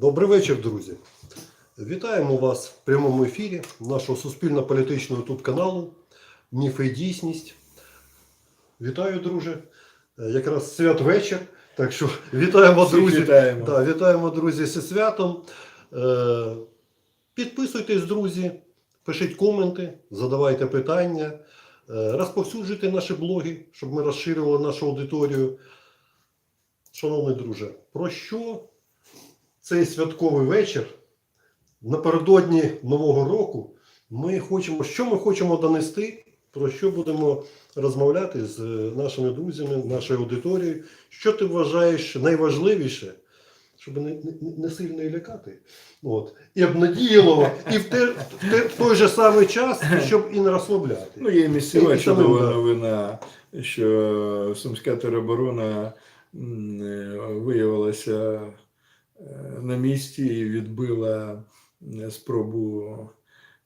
Добрий вечір, друзі. Вітаємо вас в прямому ефірі нашого суспільно-політичного ютуб каналу Міфи і дійсність. Вітаю, друже. Якраз святвечір. Так що вітаємо, Всіх друзі. вітаємо. Да, вітаємо, друзі, зі святом. Е, Підписуйтесь, друзі, пишіть коменти, задавайте питання, е, розповсюджуйте наші блоги, щоб ми розширювали нашу аудиторію. Шановний друже, про що цей святковий вечір напередодні Нового року ми хочемо, що ми хочемо донести, про що будемо розмовляти з е, нашими друзями, нашою аудиторією. Що ти вважаєш найважливіше, щоб не, не, не сильно і лякати, от, і обнадіяло, і в, те, в, те, в той же самий час, щоб і не розслабляти. Ну, є місцева чудова новина, що Сумська тероборона е, виявилася на місці і відбила е, спробу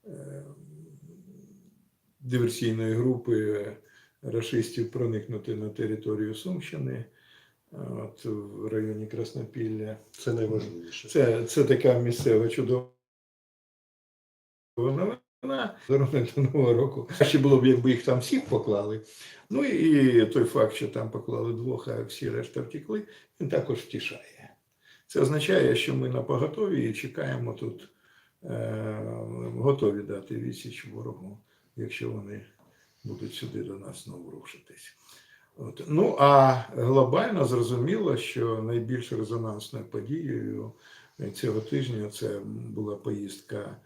е, диверсійної групи рашистів проникнути на територію Сумщини, от, в районі Краснопілля. Це найважливіше. Це, це така місцева чудова новина. До Нового року. Краще було б, якби їх там всіх поклали. Ну і той факт, що там поклали двох, а всі решта втекли, він також втішає. Це означає, що ми на поготові і чекаємо тут, е, готові дати відсіч ворогу, якщо вони будуть сюди до нас знову рушитись. От. Ну а глобально зрозуміло, що найбільш резонансною подією цього тижня це була поїздка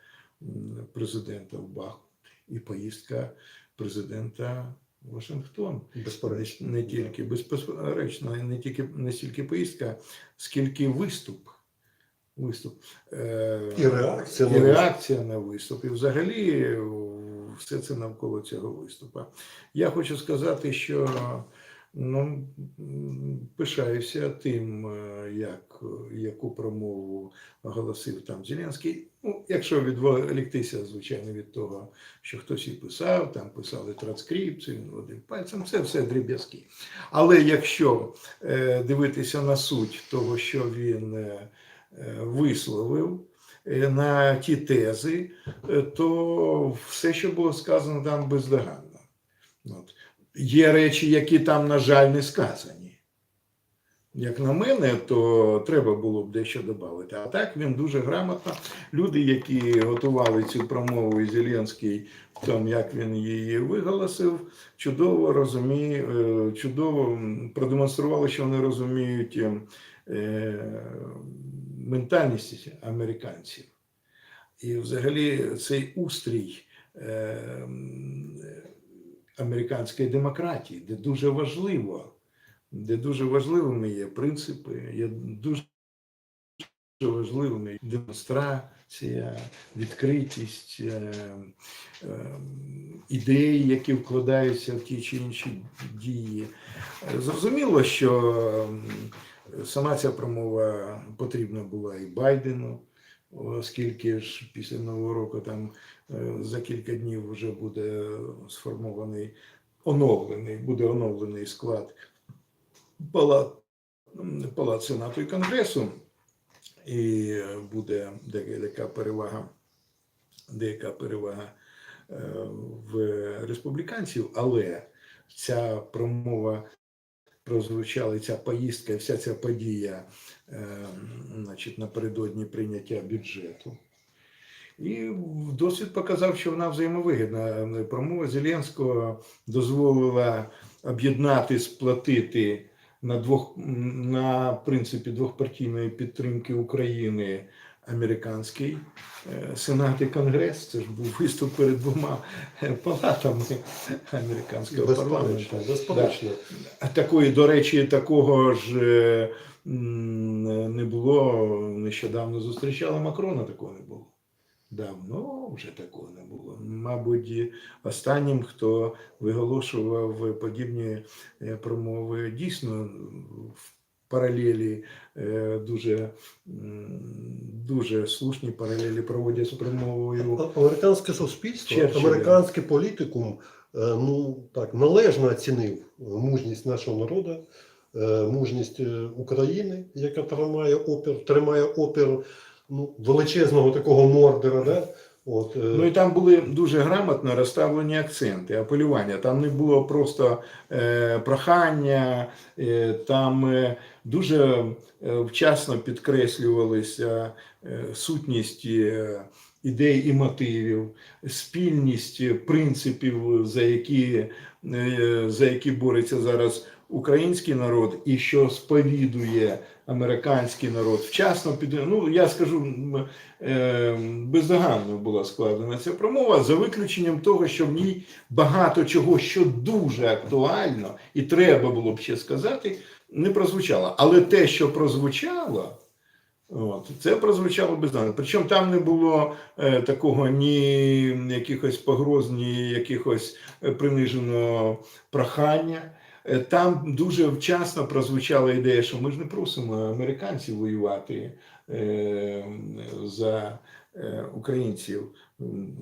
президента в Бахмут і поїздка президента Вашингтон. Безперечно. Не тільки безперечно, не тільки не стільки поїздка, скільки виступ. Виступ. Е, І реакція і на виступ. реакція на виступ. І взагалі все це навколо цього виступа. Я хочу сказати, що ну, пишаюся тим, е, як, яку промову оголосив там Зеленський. Ну, якщо відволіктися, звичайно, від того, що хтось і писав, там писали транскрипцію, він водив пальцем, це все дріб'язки. Але якщо е, дивитися на суть того, що він е, висловив, е, на ті тези, е, то все, що було сказано там бездоганно. От. Є речі, які там, на жаль, не сказані. Як на мене, то треба було б дещо додати. А так він дуже грамотно. Люди, які готували цю промову, і Зеленський, тому, як він її виголосив, чудово розуміє, е, чудово продемонстрували, що вони розуміють е, е, ментальність американців. І взагалі цей устрій американської демократії, де дуже важливо, де дуже важливими є принципи, є дуже важливими демонстрація, відкритість, е, е, ідеї, які вкладаються в ті чи інші дії. Зрозуміло, що сама ця промова потрібна була і Байдену, оскільки ж після Нового року там за кілька днів вже буде сформований оновлений, буде оновлений склад палат, палат Сенату і Конгресу, і е, буде деяка перевага, деяка перевага е, в республіканців, але ця промова прозвучала, ця поїздка, вся ця подія е, значить, напередодні прийняття бюджету. І досвід показав, що вона взаємовигідна. Промова Зеленського дозволила об'єднати, сплатити на двох на принципі двохпартійної підтримки України американський е, Сенат і Конгрес. Це ж був виступ перед двома е, палатами американського парламенту. Безперечно. Такої, до речі, такого ж е, не було. Нещодавно зустрічали Макрона, такого не було. Давно вже такого не було. Мабуть, останнім, хто виголошував подібні е, промови, дійсно в паралелі е, дуже, дуже слушні паралелі проводять з промовою. Американське суспільство, Черчилля. американський політикум е, ну, так, належно оцінив мужність нашого народу, мужність України, яка тримає опір, тримає опір ну, величезного такого мордера. Да? От, е, Ну і там були дуже грамотно розставлені акценти, апелювання. Там не було просто е, прохання, е, там е, дуже е, вчасно підкреслювалися е, сутність е, ідей і мотивів, спільність принципів, за які, е, за які бореться зараз український народ, і що сповідує американський народ. Вчасно під ну я скажу. е, бездоганно була складена ця промова, за виключенням того, що в ній багато чого, що дуже актуально, і треба було б ще сказати, не прозвучало. Але те, що прозвучало, От, це прозвучало бездоганно. Причому там не було е, такого ні якихось погроз, ні якихось е, приниженого прохання. Е, Там дуже вчасно прозвучала ідея, що ми ж не просимо американців воювати е, за е, українців.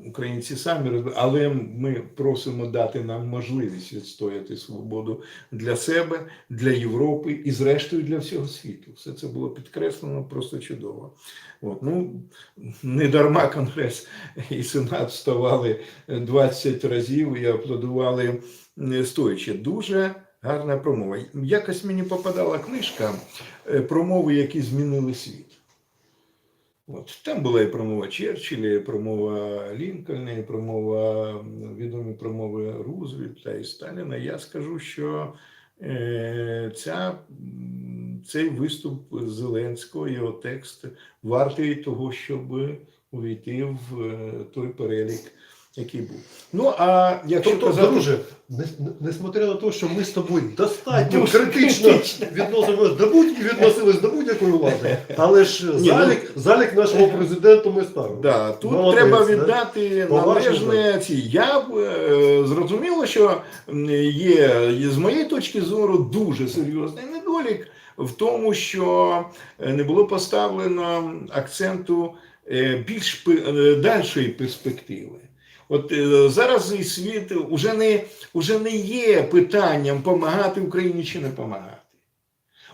Українці самі розб- але ми просимо дати нам можливість відстояти свободу для себе, для Європи і, зрештою, для всього світу. Все це було підкреслено просто чудово. От, ну, не дарма Конгрес і Сенат вставали 20 разів і аплодували стоячи. Дуже гарна промова. Якось мені попадала книжка е, промови, які змінили світ. От, там була і промова Черчилля, і промова Лінкольна, і промова, відомі промови Рузвельта і Сталіна. Я скажу, що е, ця, цей виступ Зеленського, його текст вартий того, щоб увійти в е, той перелік, який був. Ну, а якщо Тобто, казати... друже, не, не- несмотря на те, що ми з тобою достатньо критично відносимося до будь відносились до будь-якої влади, але ж Ні, залік, залік нашого президенту ми ставимо. Да, тут Молодець, треба віддати Поважно, належне ці. Я б, е, зрозуміло, що є, є з моєї точки зору дуже серйозний недолік в тому, що е, не було поставлено акценту е, більш е, дальшої перспективи. От е, зараз і світ уже не, уже не є питанням помагати Україні чи не помагати.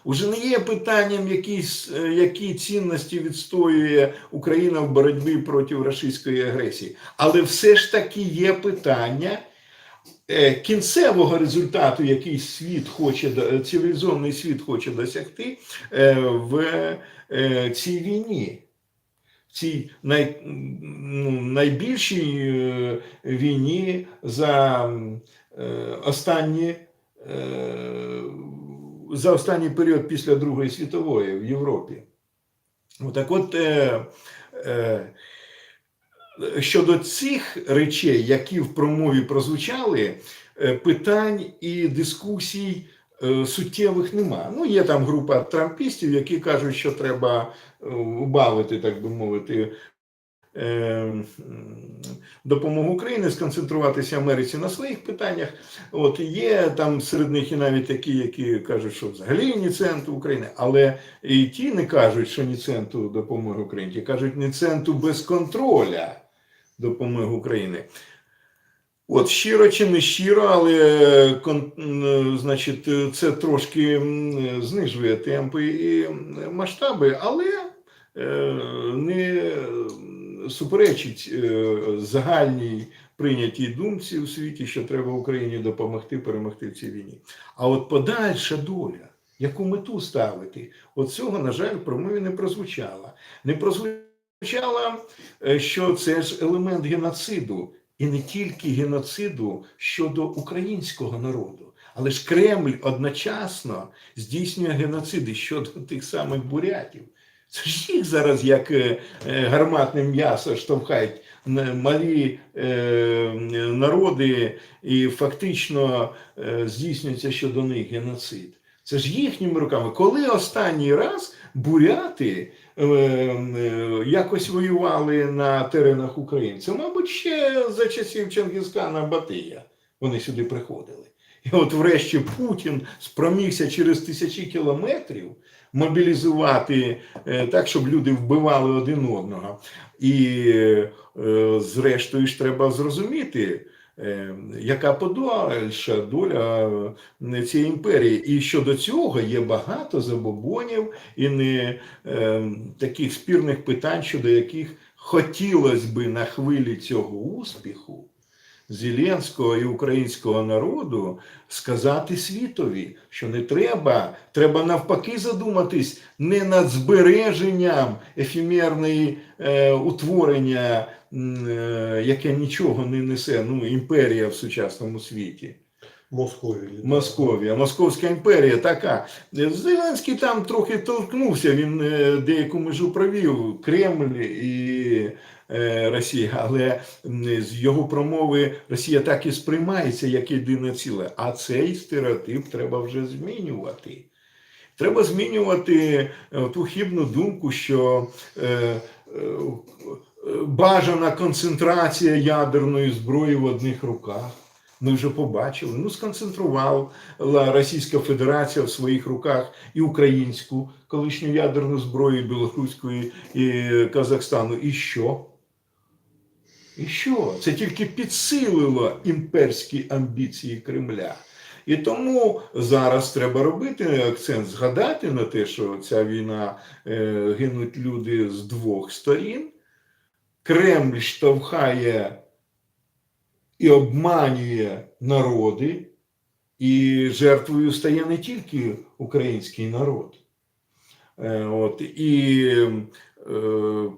Уже не є питанням, які, е, які цінності відстоює Україна в боротьбі проти російської агресії. Але все ж таки є питання е, кінцевого результату, який світ хоче, цивілізований світ хоче досягти в цій війні. Цій най, ну, найбільшій е, війні за е, останні е, за останній період після Другої світової в Європі. Так от, щодо цих речей, які в промові прозвучали, питань і дискусій суттєвих нема. Ну, є там група трампістів, які кажуть, що треба е, убавити, так би мовити, е, допомогу Україні, сконцентруватися Америці на своїх питаннях. От є там серед них і навіть такі, які кажуть, що взагалі ні центу України, але і ті не кажуть, що ні центу допомоги Україні, ті кажуть ні центу без контроля допомоги Україні. От щиро чи не щиро, але кон- значить, це трошки знижує темпи і масштаби, але е, не суперечить е, загальній прийнятій думці у світі, що треба Україні допомогти перемогти в цій війні. А от подальша доля, яку мету ставити, от цього, на жаль, в промові не прозвучало. Не прозвучало, е, що це ж елемент геноциду, і не тільки геноциду щодо українського народу. Але ж Кремль одночасно здійснює геноциди щодо тих самих бурятів. Це ж їх зараз як е, е, гарматне м'ясо штовхають малі е, народи, і фактично здійснюється щодо них геноцид. Це ж їхніми руками. Коли останній раз буряти якось воювали на теренах України? Мабуть, ще за часів Чингисхана Батия вони сюди приходили. І от врешті Путін спромігся через тисячі кілометрів мобілізувати е, так, щоб люди вбивали один одного. І, е, зрештою, ж треба зрозуміти, е, яка подальша доля е, цієї імперії. І щодо цього є багато забобонів і не е, таких спірних питань, щодо яких хотілося би на хвилі цього успіху Зеленського і українського народу сказати світові, що не треба, треба навпаки задуматись не над збереженням ефемерної е, утворення, е, яке нічого не несе, ну, імперія в сучасному світі. Московії. Московія, Московська імперія така. Зеленський там трохи торкнувся, він е, деяку межу провів Кремль і е, Росія, але з його промови Росія так і сприймається як єдине ціле. А цей стереотип треба вже змінювати. Треба змінювати е, ту хибну думку, що е, бажана концентрація ядерної зброї в одних руках. Ми вже побачили. Ну, сконцентрувала Російська Федерація в своїх руках і українську колишню ядерну зброю і білоруської і Казахстану. І що? І що? Це тільки підсилило імперські амбіції Кремля. І тому зараз треба робити акцент, згадати на те, що ця війна е, гинуть люди з двох сторін. Кремль штовхає і обманює народи, і жертвою стає не тільки український народ. Е, От, і е,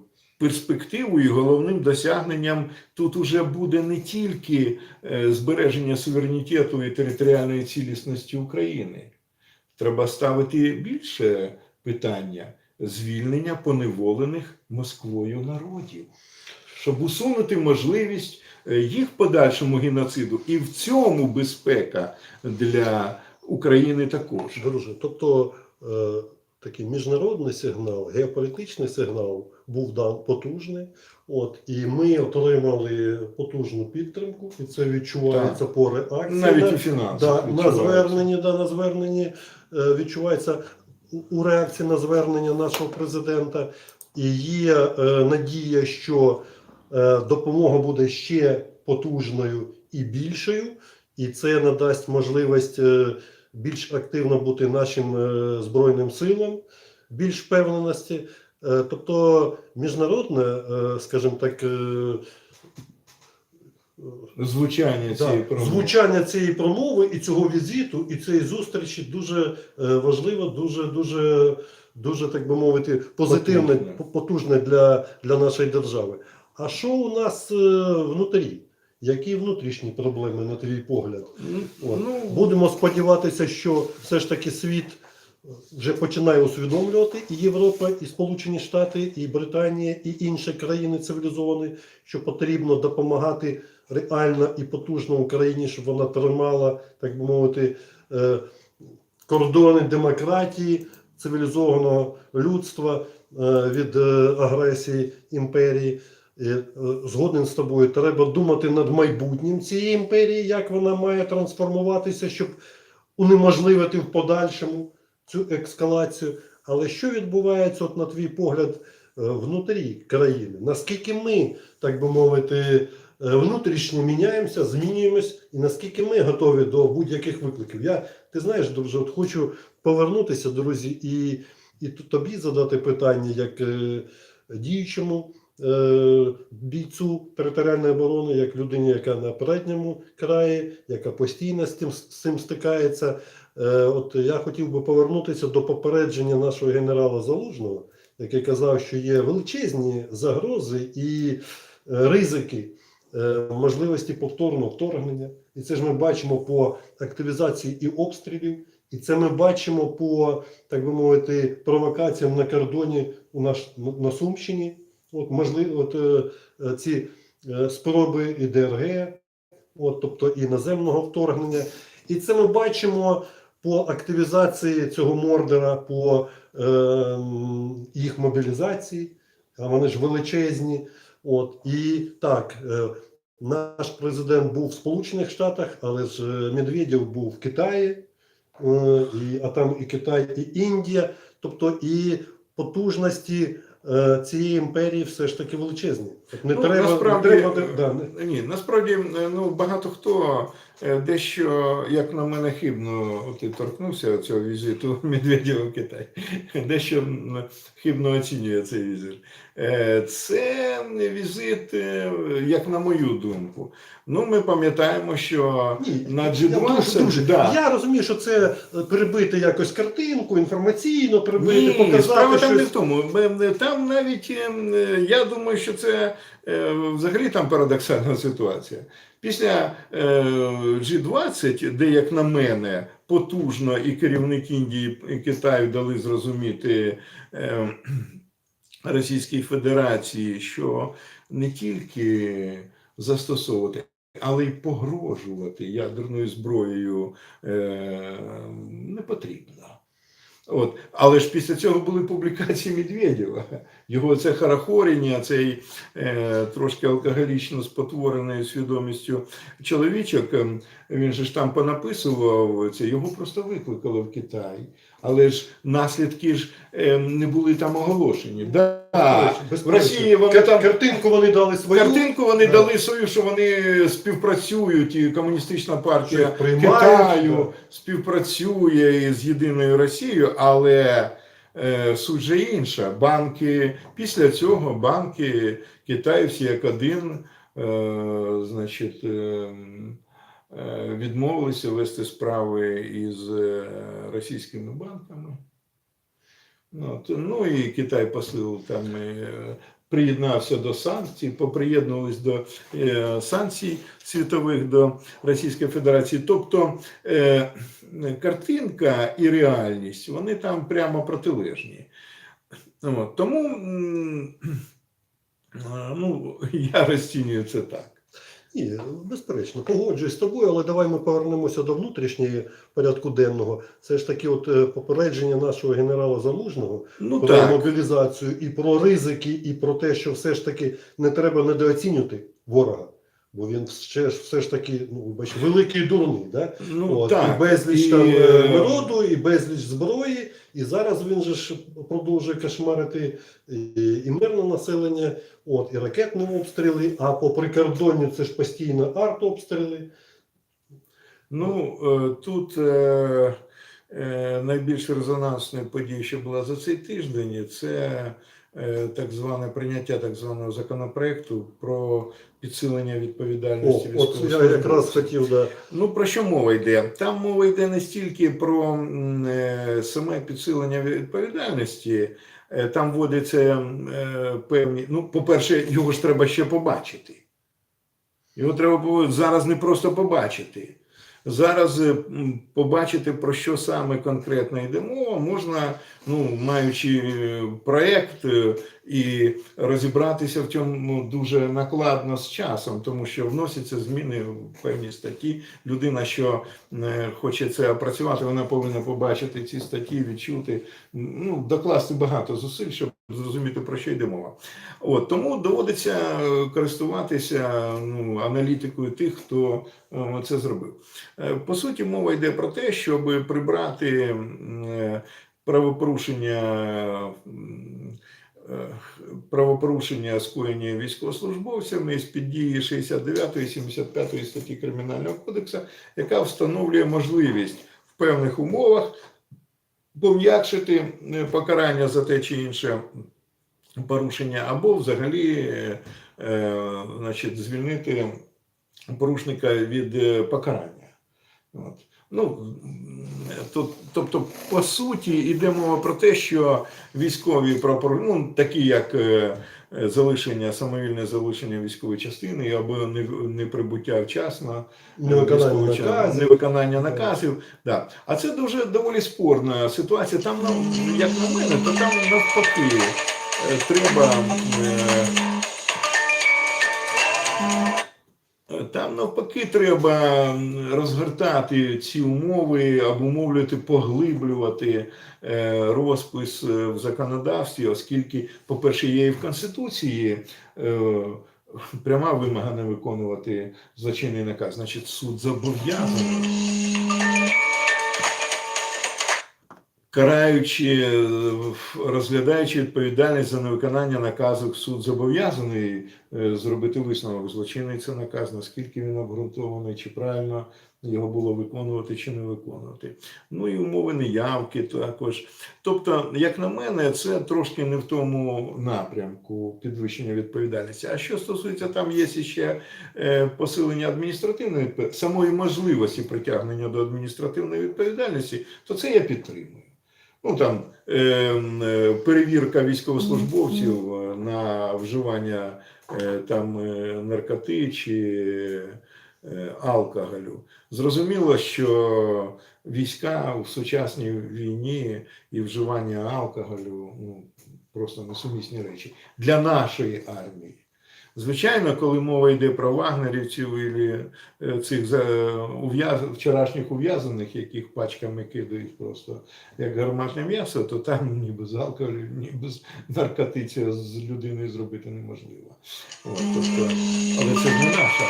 перспективою і головним досягненням тут уже буде не тільки е, збереження суверенітету і територіальної цілісності України. Треба ставити більше питання звільнення поневолених Москвою народів, щоб усунути можливість е, їх подальшому геноциду. І в цьому безпека для України також. Друже, тобто е, такий міжнародний сигнал, геополітичний сигнал був дан потужний. От, і ми отримали потужну підтримку, і це відчувається по реакції. Навіть на- у фінансах. Да, на зверненні, да, на зверненні е, відчувається у- у реакції на звернення нашого президента. І є е, надія, що е, допомога буде ще потужною і більшою, і це надасть можливість е, більш активно бути нашим е, збройним силам, більш впевненості. Е, тобто міжнародне, е, скажімо так, звучання Да, цієї промови. Звучання цієї промови і цього візиту, і цієї зустрічі дуже важливо, дуже, дуже, дуже, так би мовити, позитивне, Потужне. для, для нашої держави. А що у нас внутрі? Які внутрішні проблеми, на твій погляд? От. Ну, Будемо сподіватися, що все ж таки світ вже починає усвідомлювати і Європа, і Сполучені Штати, і Британія, і інші країни цивілізовані, що потрібно допомагати реально і потужно Україні, щоб вона тримала, так би мовити, е, кордони демократії, цивілізованого людства е, від е, агресії імперії. І, е, Згоден з тобою, треба думати над майбутнім цієї імперії, як вона має трансформуватися, щоб унеможливити в подальшому цю ескалацію. Але що відбувається, от на твій погляд, е, внутрі країни? Наскільки ми, так би мовити, е, внутрішньо міняємося, змінюємось, і наскільки ми готові до будь-яких викликів? Я ти знаєш, друже, от хочу повернутися, друзі, і, і тобі задати питання як е, діючому е, бійцю територіальної оборони, як людині, яка на передньому краї, яка постійно з тим, з цим стикається. Е, От я хотів би повернутися до попередження нашого генерала Залужного, який казав, що є величезні загрози і е, ризики е, можливості повторного вторгнення. І це ж ми бачимо по активізації і обстрілів, і це ми бачимо по, так би мовити, провокаціям на кордоні у нас на Сумщині. От можливо, от е, е, ці е, спроби і ДРГ, от, тобто і наземного вторгнення. І це ми бачимо по активізації цього мордера, по е, їх мобілізації, а вони ж величезні. От, і так, е, наш президент був в Сполучених Штатах, але ж Медведєв був в Китаї, е, і, а там і Китай, і Індія, тобто і потужності цієї імперії все ж таки величезні. Не Ну, треба, насправді, не треба да, не- Ні, насправді е, ну, багато хто е, дещо, як на мене, хибно ти торкнувся цього візиту Медведєва в Китай, дещо хибно оцінює цей візит. Е, Це візит, е, як на мою думку. Ну, ми пам'ятаємо, що Ні, на я- G20, друже, друже, да. Я розумію, що це е, перебити якось картинку, інформаційно перебити, Ні, показати справа там не в тому. Там навіть ем, е, я думаю, що це е, взагалі там парадоксальна ситуація. Після е, G20, де, як на мене, потужно і керівник Індії і Китаю дали зрозуміти е, Російській Федерації, що не тільки застосовувати. Але й погрожувати ядерною зброєю е, не потрібно. От. Але ж після цього були публікації Медведєва. Його це харахоріння, цей е, трошки алкоголічно спотвореною свідомістю чоловічок. ем, Він же ж там понаписував це, його просто викликали в Китай. Але ж наслідки ж е, не були там оголошені. Да, в Росії вони Кар- там Картинку вони дали свою. Картинку вони Да. дали свою, що вони співпрацюють, і комуністична партія Що приймають, Китаю да. співпрацює із єдиною Росією, але е, суть же інша. Банки після цього банки Китаю всі як один, е, значить. Е, е, Відмовилися вести справи із е, російськими банками. От, ну і Китай посилив там е, приєднався до санкцій, поприєднувались до е, санкцій світових до Російської Федерації. Тобто е, картинка і реальність вони там прямо протилежні. От, тому е, ну, я розцінюю це так. Ні, безперечно, погоджуюсь з тобою, але давай ми повернемося до внутрішньої порядку денного. Це ж таки, от е, попередження нашого генерала Залужного Ну про так. мобілізацію і про ризики, і про те, що все ж таки не треба недооцінювати ворога. Бо він ще все ж таки, ну вибач, великий дурний, да? Ну, От, так. і безліч І, там е, е, народу, і безліч зброї. І зараз він же ж продовжує кошмарити і, і мирне населення, от, і ракетні обстріли, а по прикордонні це ж постійно артобстріли. Ну, е, тут е, е, найбільш резонансною подією, що була за цей тиждень, це е, так зване прийняття так званого законопроекту про підсилення О, відповідальності от я якраз хотів, да. Ну про що мова йде? Там мова йде не стільки про е, саме підсилення відповідальності. Е, Там вводяться е, певні. Ну, по-перше, його ж треба ще побачити. Його треба зараз не просто побачити. Зараз побачити, про що саме конкретно йде мова, можна, ну, маючи проєкт і розібратися в цьому дуже накладно з часом, тому що вносяться зміни в певні статті. Людина, що е, хоче це опрацювати, вона повинна побачити ці статті, відчути, ну, докласти багато зусиль, щоб зрозуміти, про що йде мова. От, тому доводиться е, користуватися ну, аналітикою тих, хто е, це зробив. По суті, мова йде про те, щоб прибрати правопорушення. Е, Правопорушення скоєні військовослужбовцями з під дії 69 і 75 статті Кримінального кодексу, яка встановлює можливість в певних умовах пом'якшити е, покарання за те чи інше порушення, або взагалі е, значить, звільнити порушника від покарання. От. Ну, то, тобто, по суті, йде мова про те, що військові прапор, ну, такі як е, е, залишення, самовільне залишення військової частини або не- неприбуття вчасно, Невиконання військового часу, наказів. невиконання наказів. Да. А це дуже доволі спорна ситуація. Там, ну, як на мене, то там навпаки е, треба. Там навпаки треба розгортати ці умови, обумовлювати, поглиблювати е, розпис е, в законодавстві, оскільки, по-перше, є і в Конституції е, пряма вимога не виконувати злочинний наказ. Значить, суд зобов'язаний караючи, е, розглядаючи відповідальність за невиконання наказу, суд зобов'язаний е, зробити висновок злочинний це наказ, наскільки він обґрунтований, чи правильно його було виконувати чи не виконувати. Ну і умови неявки також. Тобто, як на мене, це трошки не в тому напрямку підвищення відповідальності. А що стосується, там є ще е, посилення адміністративної самої можливості притягнення до адміністративної відповідальності, то це я підтримую. Ну там е, м, е, перевірка військовослужбовців на вживання е, там е, наркоти чи алкоголю. Зрозуміло, що війська в сучасній війні і вживання алкоголю ну, просто несумісні речі для нашої армії. Звичайно, коли мова йде про вагнерівців і цих ув'яз- вчорашніх ув'язаних, яких пачками кидають просто як гарматне м'ясо, то там ні без алкоголю, ні без наркотиця з людиною зробити неможливо. От, тобто, але це не наша.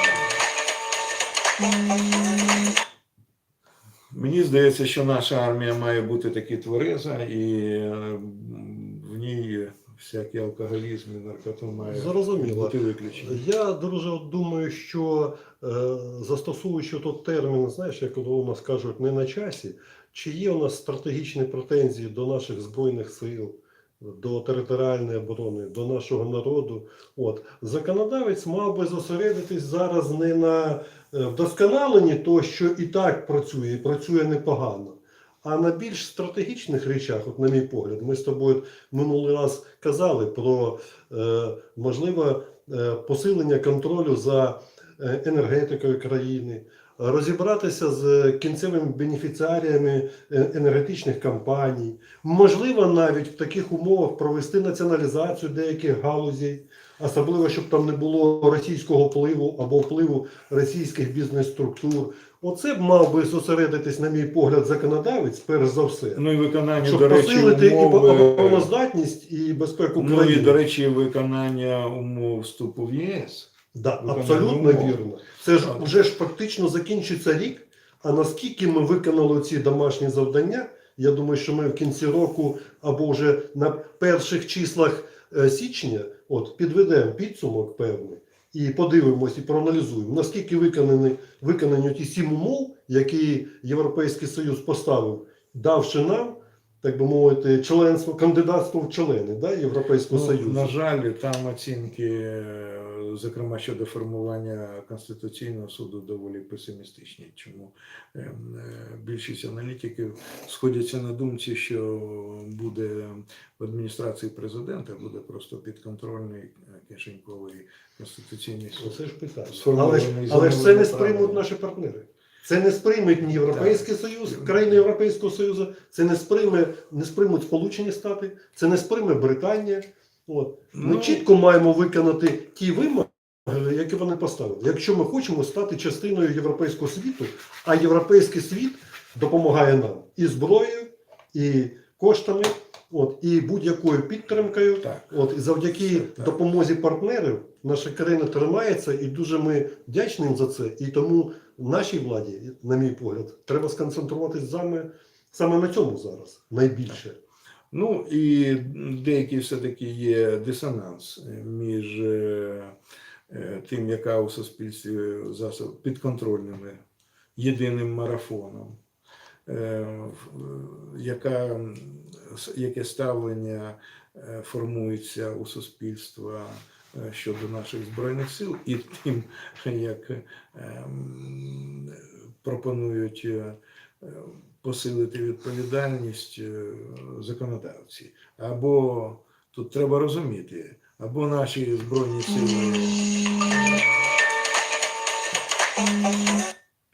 Мені здається, що наша армія має бути таки твереза, і е, в ній всякий алкоголізм і наркоту має Зрозуміло. бути виключені. Я дуже думаю, що е, застосовуючи тот термін, знаєш, як у нас кажуть, не на часі, чи є у нас стратегічні претензії до наших збройних сил, до територіальної оборони, до нашого народу. От законодавець мав би зосередитись зараз не на е, вдосконаленні того, що і так працює, і працює непогано. А на більш стратегічних речах, от на мій погляд, ми з тобою минулий раз казали про е, можливе е, посилення контролю за е, енергетикою країни, розібратися з кінцевими бенефіціаріями е, енергетичних компаній, можливо, навіть в таких умовах провести націоналізацію деяких галузей, особливо щоб там не було російського впливу або впливу російських бізнес-структур. Оце б мав би зосередитись, на мій погляд, законодавець, перш за все. Ну і виконання, Щоб до речі, посилити і обороноздатність і безпеку ну і, країни. до речі, виконання умов вступу в ЄС. Да, Виконання абсолютно умов. вірно. Це ж Так. вже ж фактично закінчиться рік. А наскільки ми виконали ці домашні завдання, я думаю, що ми в кінці року або вже на перших числах е, січня от, підведемо підсумок певний і подивимось, і проаналізуємо, наскільки виконані, виконані ті сім умов, які Європейський Союз поставив, давши нам, так би мовити, членство, кандидатство в члени да, Європейського Ну, Союзу. на жаль, там оцінки, е, зокрема щодо формування Конституційного суду, доволі песимістичні. Чому е, е, більшість аналітиків сходяться на думці, що буде в адміністрації президента буде просто підконтрольний е, кишеньковий конституційний суд. Оце ж питання. Але Сформований ж, але ж це не сприймуть наші партнери. Це не сприймуть ні Європейський Союз, країни Європейського Союзу, це не сприйме, не сприймуть Сполучені Штати, це не сприйме Британія. От. Ми Ну, чітко маємо виконати ті вимоги, які вони поставили. Якщо ми хочемо стати частиною європейського світу, а європейський світ допомагає нам і зброєю, і коштами, от, і будь-якою підтримкою. Так. От і завдяки Так. допомозі партнерів наша країна тримається, і дуже ми вдячні їм за це. І тому нашій владі, на мій погляд, треба сконцентруватись саме, саме на цьому зараз найбільше. Ну і деякий все-таки є дисонанс між е, е, тим, яка у суспільстві засоб підконтрольними єдиним марафоном, яка, яке ставлення е, формується у суспільства е, щодо наших збройних сил, і тим, як е, пропонують. е, е, посилити відповідальність е, законодавці. Або тут треба розуміти, або наші збройні сили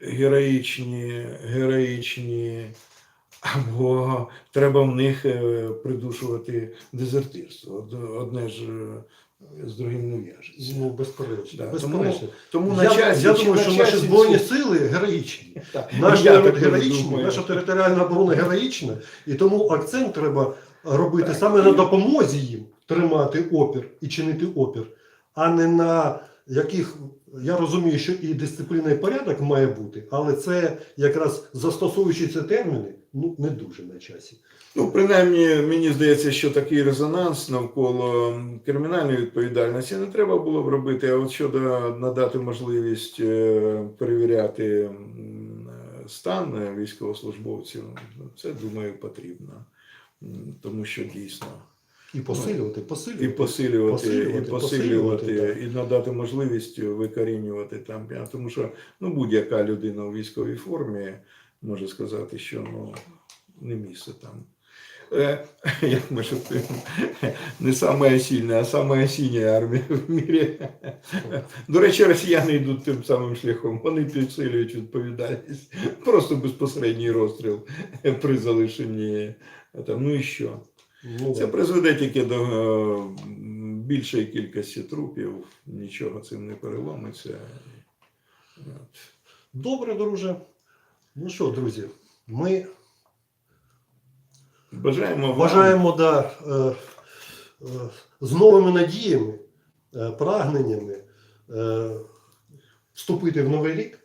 героїчні, героїчні, або треба в них е, придушувати дезертирство. Одне ж е, з другим не в'яжеться. Ну, безперечно. Да, безперечно. Тому на я, часі, я думаю, на що наші збройні сили героїчні. Так, Наш народ героїчний, наша територіальна оборона героїчна, і тому акцент треба робити саме на допомозі їм тримати опір і чинити опір, а не на яких я розумію, що і дисципліна, і порядок має бути, але це якраз застосовуючи ці терміни, ну не дуже на часі. Ну, принаймні, мені здається, що такий резонанс навколо кримінальної відповідальності не треба було б робити. А от щодо надати можливість е, перевіряти стан військовослужбовців, це думаю потрібно. Тому що дійсно І посилювати, посилювати. і посилювати, Посилювати, і посилювати, посилювати, і надати можливість викорінювати там. Тому що ну, будь-яка людина у військовій формі може сказати, що ну, не місце там. Е, Як ми шутимо, не саме сильна, а саме синя армія в мірі. До речі, росіяни йдуть тим самим шляхом. Вони підсилюють відповідальність. Просто безпосередній розстріл при залишенні. Там, ну і що? Ну, Це призведе тільки до е, більшої кількості трупів, нічого цим не переломиться. Добре, друже. Ну що, друзі, ми Бажаємо вам Вважаємо да, е, е, з новими надіями, прагненнями вступити в новий рік,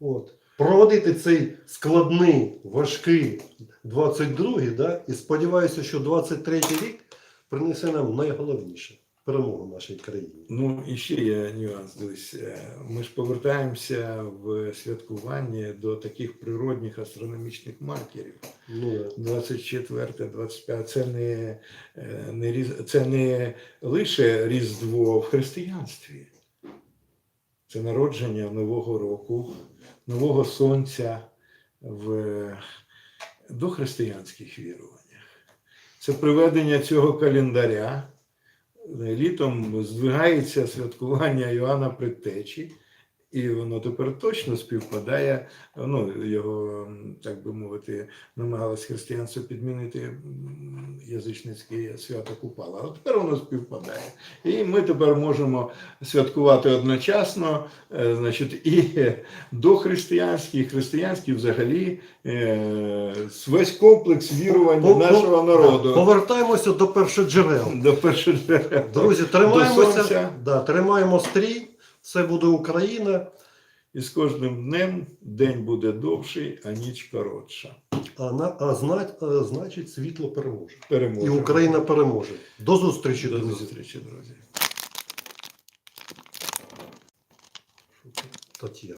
от, проводити цей складний, важкий 22-й, да, і сподіваюся, що 23-й рік принесе нам найголовніше перемогу нашій країні. Ну і ще є нюанс. Дивись, е, ми ж повертаємося в святкуванні до таких природних астрономічних маркерів. Ну, 24, 25 це не, е, не це не лише Різдво в християнстві. Це народження нового року, нового сонця в дохристиянських віруваннях. Це приведення цього календаря. Літом здвигається святкування Йоанна Предтечі, і воно тепер точно співпадає. Ну, його, так би мовити, намагалось християнство підмінити язичницьке свято Купала. А тепер воно співпадає. І ми тепер можемо святкувати одночасно, е, значить, і дохристиянські, і християнські взагалі е, весь комплекс вірувань По- по- нашого народу. Повертаємося до першоджерел. До першого джерела. Друзі, До тримаємося, сонця. да, тримаємо стрій. Це буде Україна. І з кожним днем день буде довший, а ніч коротша. А, на, а, знать, а значить, світло переможе. І Україна переможе. До зустрічі, До друзі. зустрічі, друзі. Тетяна.